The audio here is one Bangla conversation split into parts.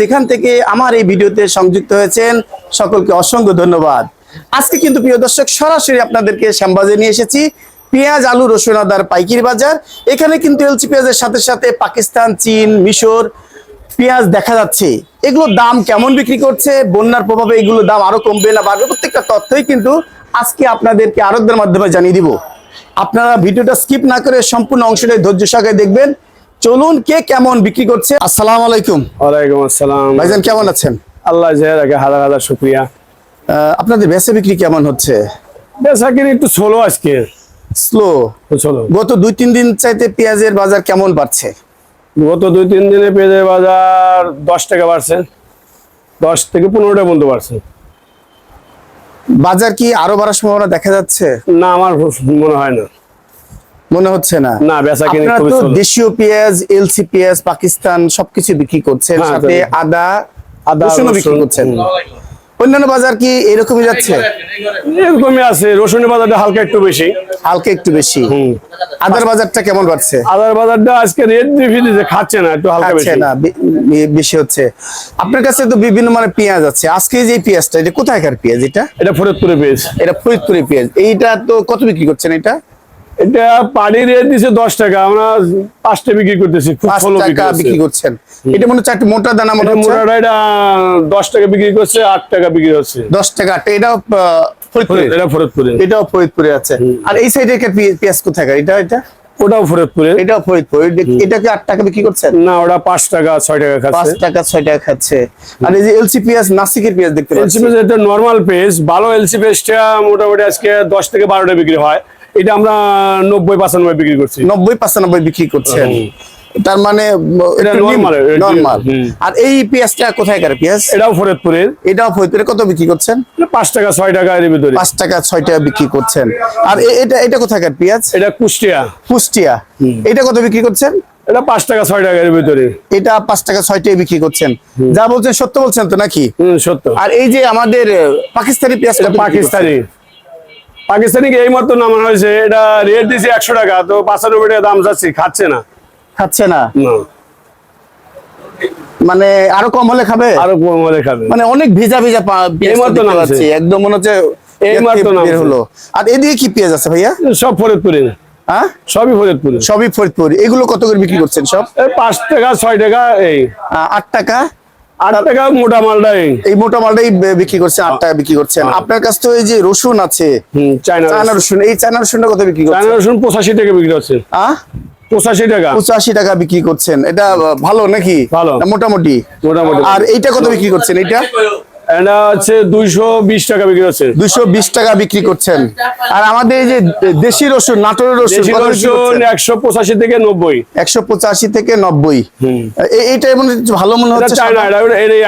যেখান থেকে আমার এই ভিডিওতে সংযুক্ত হয়েছেন, সকলকে অসংখ্য ধন্যবাদ। আজকে কিন্তু প্রিয় দর্শক, সরাসরি আপনাদেরকে শ্যামবাজে নিয়ে এসেছি। পেঁয়াজ, আলু, রসুন, আদার পাইকারি বাজার। এখানে কিন্তু এলচি পেঁয়াজের সাথে সাথে পাকিস্তান, চীন, মিশর পেঁয়াজ দেখা যাচ্ছে এগুলোর দাম কেমন বিক্রি করছে বন্যার প্রভাবে এগুলোর দাম আরও কমবে না বাড়বে প্রত্যেকটা তথ্যই কিন্তু আজকে আপনাদেরকে আরোগ্যের মাধ্যমে জানিয়ে দিব। আপনারা ভিডিওটা স্কিপ না করে সম্পূর্ণ অংশটাই ধৈর্য সহকারে দেখবেন। চলুন কে কেমন বিক্রি করছে। আসসালামু আলাইকুম। ওয়ালাইকুম আসসালাম। ভাইজান কেমন আছেন? আল্লাহ যে রাখে হাজার হাজার শুক্রিয়া। আপনাদের বেচা বিক্রি কেমন হচ্ছে? বেচা কিনি একটু ছোলো আজকে। স্লো গত দুই তিন দিন চাইতে পেঁয়াজের বাজার কেমন বাড়ছে? গত দুই তিন দিনে পেঁয়াজের বাজার দশ টাকা বাড়ছে। দশ থেকে পনেরোটা পর্যন্ত বাড়ছে। বাজার কি আরও বাড়ার সম্ভাবনা দেখা যাচ্ছে? না আমার মনে হয় না। মনে হচ্ছে না? না বেচা কিনি খুবই। দেশীয় পেঁয়াজ এলসি পেঁয়াজ পাকিস্তান সবকিছু বিক্রি করছেন হ্যাঁ, সাথে আদা আদা, রসুনও বিক্রি করছেন। অন্যান্য বাজার কি এরকমই যাচ্ছে? এরকমই আছে রসুনের বাজারটা হালকা একটু বেশি। হালকা একটু বেশি। হুম। আদার বাজারটা কেমন বাড়ছে? আদার বাজারটা আজকে রেট দিয়ে দিয়েছে খাচ্ছে না একটু হালকা বেশি। না বেশি হচ্ছে। আপনার কাছে তো বিভিন্ন মানে পেঁয়াজ আছে। আজকে যে পেঁয়াজটা এটা কোথায়কার পেঁয়াজ এটা? এটা ফরিদপুরে পেয়েছে এটা ফরিদপুরের পেঁয়াজ। এইটা তো কত বিক্রি করছেন এটা? এটা পাড়ি রেট দিছে দশ টাকা। আমরা পাঁচটা বিক্রি করতেছি বিক্রি করছেন। এটা মনে হচ্ছে মোটা দানা মোটাটা এটা দশ টাকা বিক্রি করছে আট টাকা বিক্রি হচ্ছে। দশ টাকা আহ, এটা ফরিদপুরে। এটাও ফরিদপুরে আছে। আর এই সাইডে পেঁয়াজ কোথায়কার এটা এটা? ওটাও ফরিদপুরে। এটাও ফরিদপুর। এটা- এটা কি আট টাকা বিক্রি করছেন? না ওটা পাঁচ টাকা ছয় টাকা পাঁচ টাকা ছয় টাকা খাচ্ছে। আর এই যে এলসি পেঁয়াজ নাসিকের পেঁয়াজ দেখতে পাচ্ছি। এলসি পেজ এটা নর্মাল ভালো এলসি পেজটা মোটামুটি আজকে দশ থেকে বারোটা বিক্রি হয়। এটা আমরা নব্বই পাঁচানব্বই বিক্রি করছি। নব্বই পাঁচানব্বই বিক্রি করছেন। তার মানে এটা আর এই পেঁয়াজটা কোথায়কার পেঁয়াজ? এটাও ফরিদপুরের। এটাও ফরিদপুরে। কত বিক্রি করছেন? পাঁচ টাকা ছয় টাকা এর ভিতরে। পাঁচ টাকা ছয় টাকা বিক্রি করছেন। আর এটা এটা কোথায় কার পেঁয়াজ? এটা কুষ্টিয়া। কুষ্টিয়া। এটা কত বিক্রি করছেন? এটা পাঁচ টাকা ছয় টাকা এর ভিতরে। এটা পাঁচ টাকা ছয় টাকা বিক্রি করছেন। যা বলছেন সত্য বলছেন তো নাকি? সত্য। আর এই যে আমাদের পাকিস্তানি পেঁয়াজ পাকিস্তানি। পাকিস্তানি এই মতো নামানো হয়েছে। এটা রেট দিছে একশো টাকা তো পাঁচানব্বই টাকা দাম যাচ্ছে খাচ্ছে না। খাচ্ছে না? মানে আরও কম হলে খাবে? আরও কম হলে খাবে। মানে অনেক ভিজা ভিজা মাত্র নামছে। পাচ্ছি। একদম মনে হচ্ছে মাত্র হলো। আর এদিকে কি পেঁয়াজ আছে ভাইয়া? সব ফরিদপুরে হ্যাঁ? সবই ফরিদপুরে সবই ফরিদপুর। এগুলো কত করে বিক্রি করছেন সব? পাঁচ টাকা ছয় টাকা এই। আট টাকা? আট টাকা মোটা এই মোটা মালটাই বিক্রি করছে আট টাকা বিক্রি করছেন আপনার কাছে তো এই যে রসুন আছে চায়না রসুন। এই চায়না রসুনটা কত বিক্রি চায়না রসুন পঁচাশি টাকা বিক্রি আহ পঁচাশি টাকা। পঁচাশি টাকা বিক্রি করছেন। এটা ভালো নাকি? ভালো। মোটামুটি? মোটামুটি। আর এইটা কত বিক্রি করছেন? এইটা? এটা হচ্ছে দুইশো বিশ টাকা বিক্রি হচ্ছে। দুইশো বিশ টাকা বিক্রি করছেন। আর আমাদের এই যে দেশি রসুন নাটোরের রসুন? একশো পঁচাশি থেকে নব্বই। একশো পঁচাশি থেকে নব্বই। এইটা ভালো মনে হচ্ছে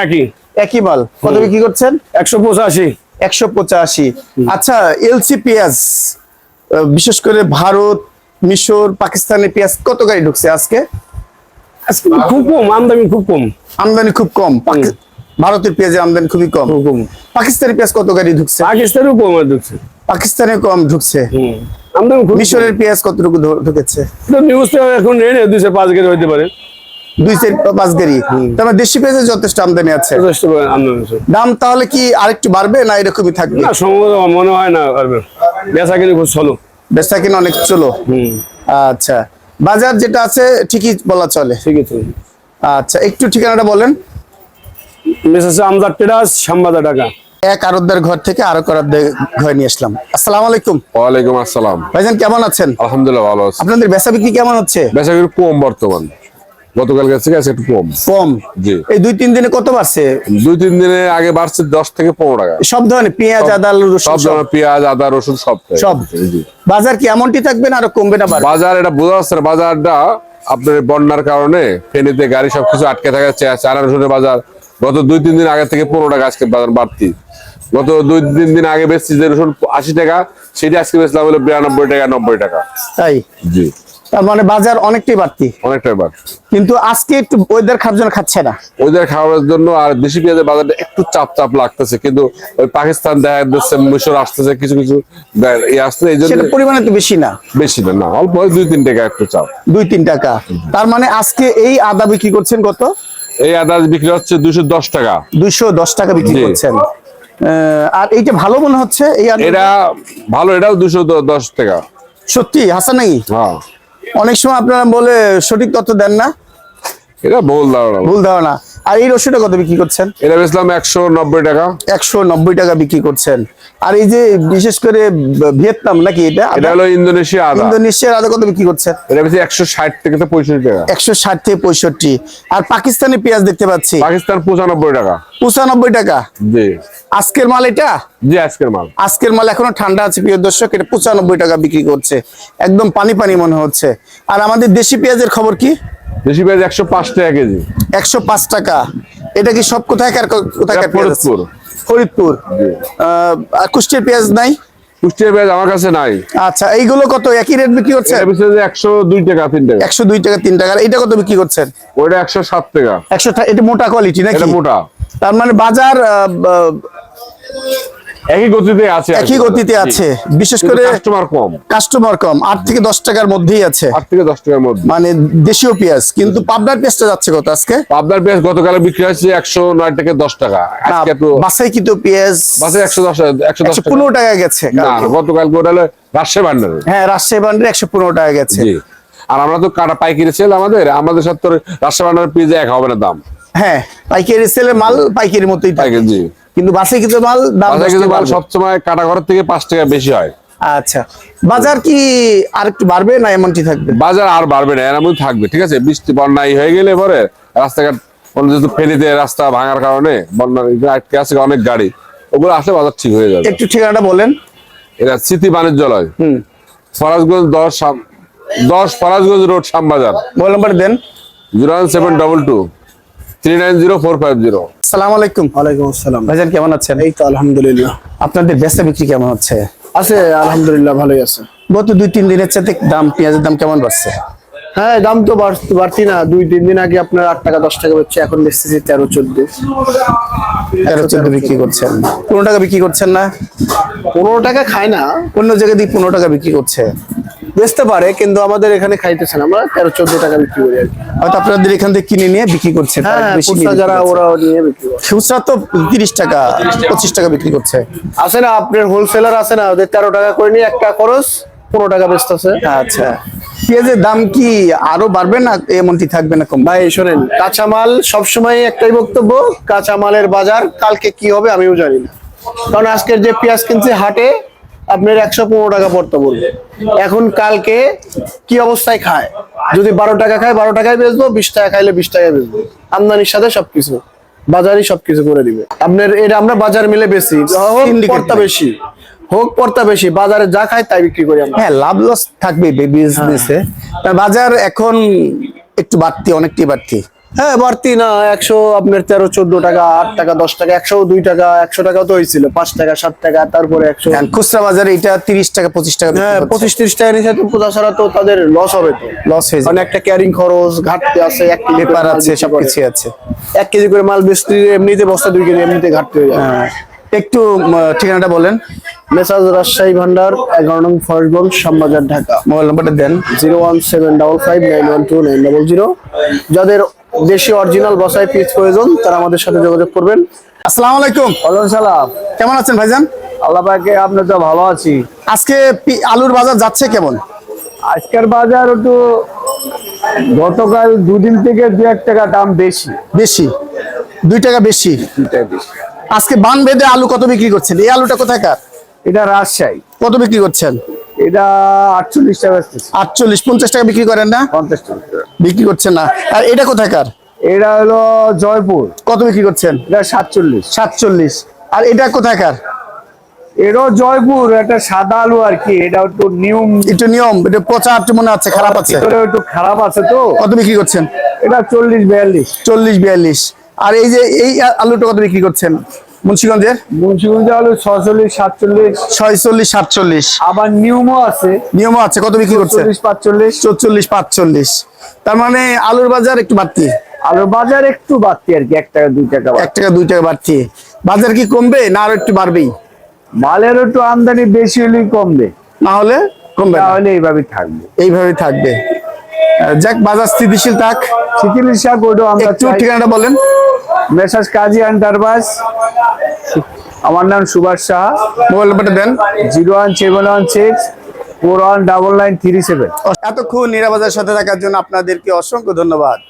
একই। একই মাল। কত বিক্রি করছেন? একশো পঁচাশি। একশো পঁচাশি। আচ্ছা এলসি পেঁয়াজ বিশেষ করে ভারত মিশর পাকিস্তানের পেঁয়াজ কত গাড়ি ঢুকছে আজকে? আজকে খুব কম আমদানি খুব কম। আমদানি খুব কম। ভারতের পেঁয়াজের আমদানি খুবই কম। কম। পাকিস্তানি পেঁয়াজ কত গাড়ি ঢুকছে? পাকিস্তানেও কম ঢুকছে। পাকিস্তানে কম ঢুকছে। আমদানি মিশরের পেঁয়াজ কতটুকু ঢুকেছে? নিউজ এখন রেট দুইশো পাঁচ কেজি হইতে পারে। দুই চার পাঁচ গাড়ি। তার মানে দেশি পেঁয়াজের যথেষ্ট আমদানি আছে। যথেষ্ট দাম তাহলে কি আরেকটু বাড়বে না এরকমই থাকবে? না সম্ভবত মনে হয় না পারবে বেচা কিনে খুব চলো বেচা কিনা অনেক চলো। হুম। আচ্ছা। বাজার যেটা আছে ঠিকই বলা চলে। ঠিক আছে আচ্ছা একটু ঠিকানাটা বলেন। মেসেজ আমদার টেরাস শ্যামবাজার টাকা এক আরবদার ঘর থেকে আরও ঘর নিয়ে আসলাম। আসসালামু আলাইকুম। ওয়ালাইকুম আসসালাম। ভাইজান কেমন আছেন? আলহামদুলিল্লাহ ভালো আছি। আপনাদের বেচা বিক্রি কেমন হচ্ছে? বেচা একটু কম বর্তমান। গতকাল গেছে গেছে একটু কম। কম? জি। এই দুই তিন দিনে কত বাড়ছে? দুই তিন দিনে আগে বাড়ছে দশ থেকে পনেরো টাকা। সব ধরনের পেঁয়াজ আদা রসুন সব সব। ধরনের পেঁয়াজ আদা রসুন সব। সব। বাজার কি এমনটি থাকবে না আরও কমবে না বাজার এটা বোঝা যাচ্ছে না। বাজারটা আপনার বন্যার কারণে ফেনীতে গাড়ি সবকিছু আটকে থাকে চা- চায়না রসুনের বাজার গত দুই তিন দিন আগে থেকে পনেরো টাকা আজকে বাজার বাড়তি। গত দুই তিন দিন আগে বেচছি যে রসুন আশি টাকা সেটা আজকে বেচলাম হলো বিরানব্বই টাকা নব্বই টাকা। তাই? জি। তার মানে বাজার অনেকটাই বাড়তি। অনেকটাই কিন্তু আজকে একটু ওয়েদার খাওয়ার জন্য খাচ্ছে না। ওদের খাওয়ার জন্য আর দেশি পেঁয়াজের বাজারটা একটু চাপ চাপ লাগতেছে। কিন্তু ওই পাকিস্তান দেখা যাচ্ছে মিশর আসতেছে কিছু কিছু ইয়ে আসছে এই জন্য পরিমাণে তো বেশি না। বেশি না না অল্প দুই তিন টাকা একটু চাপ। দুই তিন টাকা। তার মানে আজকে এই আদা বিক্রি করছেন কত? এই আদা বিক্রি হচ্ছে দুশো দশ টাকা। দুইশো দশ টাকা বিক্রি। করছেন। আর এইটা ভালো মনে হচ্ছে? এই এটা ভালো এটাও দুশো দশ টাকা। সত্যি? হাসা নাকি? হ্যাঁ। অনেক সময় আপনারা বলে সঠিক তথ্য দেন না। এটা ভুল ধারণা। ভুল ধারণা। আর এই রসুনটা কত বিক্রি করছেন? এটা বেচলাম একশো নব্বই টাকা। একশো নব্বই টাকা বিক্রি করছেন। আর এই যে বিশেষ করে ভিয়েতনাম নাকি এটা? এটা হলো ইন্দোনেশিয়া আদা। ইন্দোনেশিয়ার আদা কত বিক্রি করছেন? এটা বেশি একশো ষাট থেকে তো পঁয়ষট্টি টাকা। একশো ষাট থেকে পঁয়ষট্টি। আর পাকিস্তানি পেঁয়াজ দেখতে পাচ্ছি। পাকিস্তান পঁচানব্বই টাকা। পঁচানব্বই টাকা? জি। আজকের মাল এটা? জি আজকের মাল। আজকের মাল এখনও ঠান্ডা আছে প্রিয় দর্শক। এটা পঁচানব্বই টাকা বিক্রি করছে। একদম পানি পানি মনে হচ্ছে। আর আমাদের দেশি পেঁয়াজের খবর কি? দেশি পেঁয়াজ একশো পাঁচ টাকা কেজি। একশো পাঁচ টাকা। এটা কি সব কোথায় কোথায় ফরিদপুর। ফরিদপুর। কুষ্টিয়ার পেঁয়াজ নাই? কুষ্টিয়া পেঁয়াজ আমার কাছে নাই। আচ্ছা এইগুলো কত? একই রেট বিক্রি বেশি একশো দুই টাকা তিন টাকা। একশো দুই টাকা তিন টাকা। এটা কত বিক্রি করছেন? ওইটা একশো সাত টাকা। একশো এটা মোটা কোয়ালিটি নাকি? মোটা। তার মানে বাজার একই গতিতে আছে একই গতিতে আছে। বিশেষ করে কাস্টমার কম। কাস্টমার কম। থেকে দশ টাকার মধ্যেই আছে। থেকে দশ টাকার মধ্যে। মানে দেশীয় পেঁয়াজ। কিন্তু পাবনার পেঁয়াজটা যাচ্ছে কত আজকে? পাবনার পেঁয়াজ গতকালে বিক্রি হয়েছে থেকে টাকা। আজকে তো বাসাই কিন্তু পেঁয়াজ বাসে একশো দশ একশো দশ টাকা পনেরো টাকা। গেছে না গতকাল হলো? রাজশাহী ভান্ডারে। হ্যাঁ রাজশাহী একশো পনেরো টাকা গেছে। জি। আর আমরা তো কাটা পাইকারি সেল আমাদের। আমাদের সাথে রাজশাহী ভান্ডারের পিজা এক হবে না দাম। হ্যাঁ পাইকারি সেলের মাল পাইকারি মতোই থাকে। পাইকারি জি। কিন্তু বাসে কিন্তু মাল দাম কিন্তু মাল সবসময় কাটা ঘরের থেকে পাঁচ টাকা বেশি হয়। আচ্ছা বাজার কি আর একটু বাড়বে না এমনটি থাকবে? বাজার আর বাড়বে না এর থাকবে ঠিক আছে? বৃষ্টি বন্যায় হয়ে গেলে পরে রাস্তাঘাট যেহেতু ফেরিতে রাস্তা ভাঙার কারণে বন্যার আটকে আছে অনেক গাড়ি ওগুলো আসলে বাজার ঠিক হয়ে যাবে। একটু ঠিকানাটা বলেন। এটা স্মৃতি বাণিজ্যালয় হুম। ফরাজগঞ্জ দশ দশ Farashganj road Shyambazar. Mobile number দেন। Zero one seven double two three nine zero four five zero. সালাম আলাইকুম। ওয়ালাইকুম আসসালাম। ভাইজান কেমন আছেন? এই তো আলহামদুলিল্লাহ। আপনাদের বেচা বিক্রি কেমন হচ্ছে? আছে আলহামদুলিল্লাহ ভালোই আছে। গত দুই তিন দিনের সাথে দাম পেঁয়াজের দাম কেমন বাড়ছে? হ্যাঁ দাম তো বাড়তি না। দুই তিন দিন আগে আপনার আট টাকা দশ টাকা হচ্ছে এখন বেচতেছি তেরো চোদ্দ। তেরো চোদ্দ বিক্রি করছেন। পনেরো টাকা বিক্রি করছেন না? পনেরো টাকা খায় না। অন্য জায়গায় দিয়ে পনেরো টাকা বিক্রি করছে। বেচতে পারে কিন্তু আমাদের এখানে খাইতেছে না। আমরা তেরো চোদ্দ টাকা বিক্রি করি আর কি। হয়তো আপনাদের এখান থেকে কিনে নিয়ে বিক্রি করছে হ্যাঁ খুচরা যারা ওরা নিয়ে বিক্রি করে খুচরা তো তিরিশ টাকা পঁচিশ টাকা বিক্রি করছে। আছে না আপনার হোলসেলার আছে না ওদের তেরো টাকা করে নিয়ে একটা খরচ পনেরো টাকা বেচতেছে। আচ্ছা। পেঁয়াজের দাম কি আরও বাড়বে না এমনটি থাকবে না কম? ভাই শোনেন কাঁচামাল সবসময় একটাই বক্তব্য কাঁচামালের বাজার কালকে কি হবে আমিও জানি না। কারণ আজকের যে পেঁয়াজ কিনছে হাটে আপনার একশো পনেরো টাকা পড়তে বলবে। এখন কালকে কি অবস্থায় খায়? যদি বারো টাকা খায় বারো টাকায় বেচবো বিশ টাকা খাইলে বিশ টাকায় বেচবো। আমদানির সাথে সবকিছু বাজারই সবকিছু করে দিবে। আপনার এটা আমরা বাজার মিলে বেশি। Syndicate বেশি হোক পর্তা বেশি বাজারে যা খায় তাই বিক্রি করি আমরা। হ্যাঁ লাভ লস থাকবে বিজনেসে বাজার এখন একটু বাড়তি অনেকটাই বাড়তি। হ্যাঁ বাড়তি না একশো আপনার তেরো চোদ্দ টাকা আট টাকা দশ টাকা একশো দুই টাকা একশো টাকা তো হয়েছিল পাঁচ টাকা সাত টাকা তারপরে একশো খুচরা বাজারে এটা তিরিশ টাকা পঁচিশ টাকা হ্যাঁ পঁচিশ তিরিশ টাকা নিচে তো পূজা ছাড়া তো তাদের লস হবে তো। লস হয়ে যাবে। একটা ক্যারিং খরচ ঘাটতি আছে এক কেজি পেপার আছে। সবকিছু আছে। এক কেজি করে মাল বেচতে এমনিতে বস্তা দুই কেজি এমনিতে ঘাটতি হয়ে যায় হ্যাঁ। একটু ঠিকানাটা বলেন। মেসাজ রাজশাহী ভান্ডার এগারো নং ফরেশগঞ্জ শ্যামবাজার ঢাকা। মোবাইল নাম্বারটা দেন। Zero one seven double five nine one two nine double zero. যাদের দেশি অরিজিনাল বসাই পিস প্রয়োজন তারা আমাদের সাথে যোগাযোগ করবেন। আসসালামু আলাইকুম। ওয়ালাইকুম সালাম। কেমন আছেন ভাইজান? আল্লাহ পাকে আপনি তো ভালো আছি। আজকে আলুর বাজার যাচ্ছে কেমন? আজকের বাজার একটু গতকাল দুদিন থেকে দু এক টাকা দাম বেশি। বেশি? দুই টাকা বেশি? আজকে বান বেঁধে আলু কত বিক্রি করছেন? এই আলুটা কোথায় কার এটা রাজশাহী। কত বিক্রি করছেন? এটা আটচল্লিশ টাকা বেচতেছি, আটচল্লিশ পঞ্চাশ টাকা বিক্রি করেন না? টাকা। বিক্রি করছেন না। আর এটা কোথাকার এটা হলো জয়পুর। কত বিক্রি করছেন? এটা সাতচল্লিশ। সাতচল্লিশ। আর এটা কোথাকার এটাও জয়পুর একটা সাদা আলু আর কি এটা একটু নিয়ম। একটু নিয়ম এটা পচা একটু মনে হচ্ছে খারাপ আছে। একটু খারাপ আছে তো। কত বিক্রি করছেন? এটা চল্লিশ বিয়াল্লিশ। চল্লিশ বিয়াল্লিশ। আর এই যে এই আলুটা কত বিক্রি করছেন? মুন্সিগঞ্জের? মুন্সিগঞ্জ হলো ছচল্লিশ সাতচল্লিশ। ছয়চল্লিশ সাতচল্লিশ। আবার নিয়মও আছে। নিয়ম আছে কত বিক্রি করছে? চল্লিশ পাঁচচল্লিশ। চল্লিশ পাঁচচল্লিশ। তার মানে আলুর বাজার একটু বাড়তি? আলুর বাজার একটু বাড়তি আর কি এক টাকা দুই টাকা এক টাকা দুই টাকা বাড়তি। বাজার কি কমবে না আরও একটু বাড়বেই? মালের একটু আমদানি বেশি হলেই কমবে। না হলে কমবে না। তাহলে এইভাবে থাকবে। এইভাবে থাকবে। যাক বাজার স্থিতিশীল থাক। চিকিৎসা কোডও আমরা একটু ঠিকানাটা বলেন। মেসাজ কাজী এন্টারপ্রাইজ আমার নাম সুভাষ শাহ। মোবাইল নাম্বারটা দেন। Zero one seven one six four one double nine three seven. এতক্ষণ নিরাপদার সাথে থাকার জন্য আপনাদেরকে অসংখ্য ধন্যবাদ।